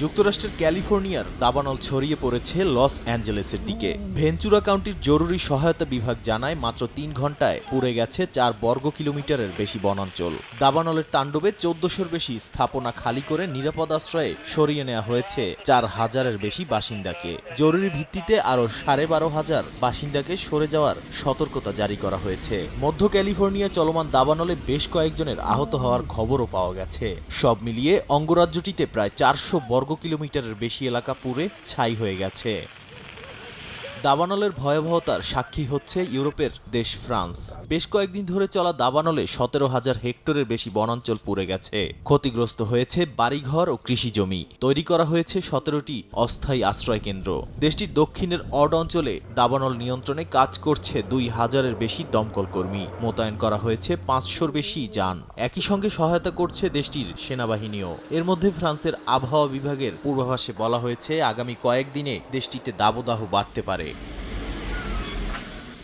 যুক্তরাষ্ট্রের ক্যালিফোর্নিয়ার দাবানল ছড়িয়ে পড়েছে লস অ্যাঞ্জেলেসের দিকে। ভেঞ্চুরা কাউন্টির জরুরি সহায়তা বিভাগ জানায় মাত্র তিন ঘন্টায় পুড়ে গেছে চার বর্গ কিলোমিটারের বেশি বনাঞ্চল। দাবানলের তাণ্ডবে চোদ্দশোর বেশি স্থাপনা খালি করে নিরাপদ আশ্রয়ে সরিয়ে নেওয়া হয়েছে চার হাজারের বেশি বাসিন্দাকে। জরুরি ভিত্তিতে আরও সাড়ে বারো হাজার বাসিন্দাকে সরে যাওয়ার সতর্কতা জারি করা হয়েছে। মধ্য ক্যালিফোর্নিয়া চলমান দাবানলে বেশ কয়েকজনের আহত হওয়ার খবরও পাওয়া গেছে। সব মিলিয়ে অঙ্গরাজ্যটিতে প্রায় চারশো বর্গ কিলোমিটারের বেশি এলাকা পুড়ে ছাই হয়ে গেছে। দাবানলের ভয়াবহতার সাক্ষী হচ্ছে ইউরোপের দেশ ফ্রান্স। বেশ কয়েকদিন ধরে চলা দাবানলে সতেরো হাজার হেক্টরের বেশি বনাঞ্চল পুড়ে গেছে। ক্ষতিগ্রস্ত হয়েছে বাড়িঘর ও কৃষি জমি। তৈরি করা হয়েছে সতেরোটি অস্থায়ী আশ্রয় কেন্দ্র। দেশটির দক্ষিণের অড অঞ্চলে দাবানল নিয়ন্ত্রণে কাজ করছে দুই হাজারের বেশি দমকল কর্মী। মোতায়েন করা হয়েছে পাঁচশোর বেশি যান। একই সঙ্গে সহায়তা করছে দেশটির সেনাবাহিনীও। এর মধ্যে ফ্রান্সের আবহাওয়া বিভাগের পূর্বাভাসে বলা হয়েছে, আগামী কয়েকদিনে দেশটিতে দাবদাহ বাড়তে পারে। it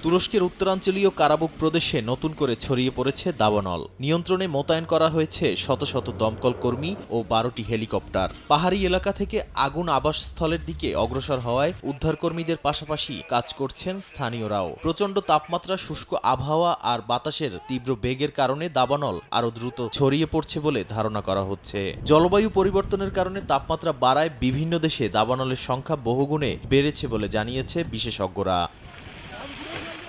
তুরস্কের উত্তরাঞ্চলীয় কারাবুক প্রদেশে নতুন করে ছড়িয়ে পড়েছে দাবানল। নিয়ন্ত্রণে মোতায়েন করা হয়েছে শত শত দমকল কর্মী ও বারোটি হেলিকপ্টার। পাহাড়ি এলাকা থেকে আগুন আবাসস্থলের দিকে অগ্রসর হওয়ায় উদ্ধারকর্মীদের পাশাপাশি কাজ করছেন স্থানীয়রাও। প্রচণ্ড তাপমাত্রা, শুষ্ক আবহাওয়া আর বাতাসের তীব্র বেগের কারণে দাবানল আরও দ্রুত ছড়িয়ে পড়ছে বলে ধারণা করা হচ্ছে। জলবায়ু পরিবর্তনের কারণে তাপমাত্রা বাড়ায় বিভিন্ন দেশে দাবানলের সংখ্যা বহুগুণে বেড়েছে বলে জানিয়েছে বিশেষজ্ঞরা।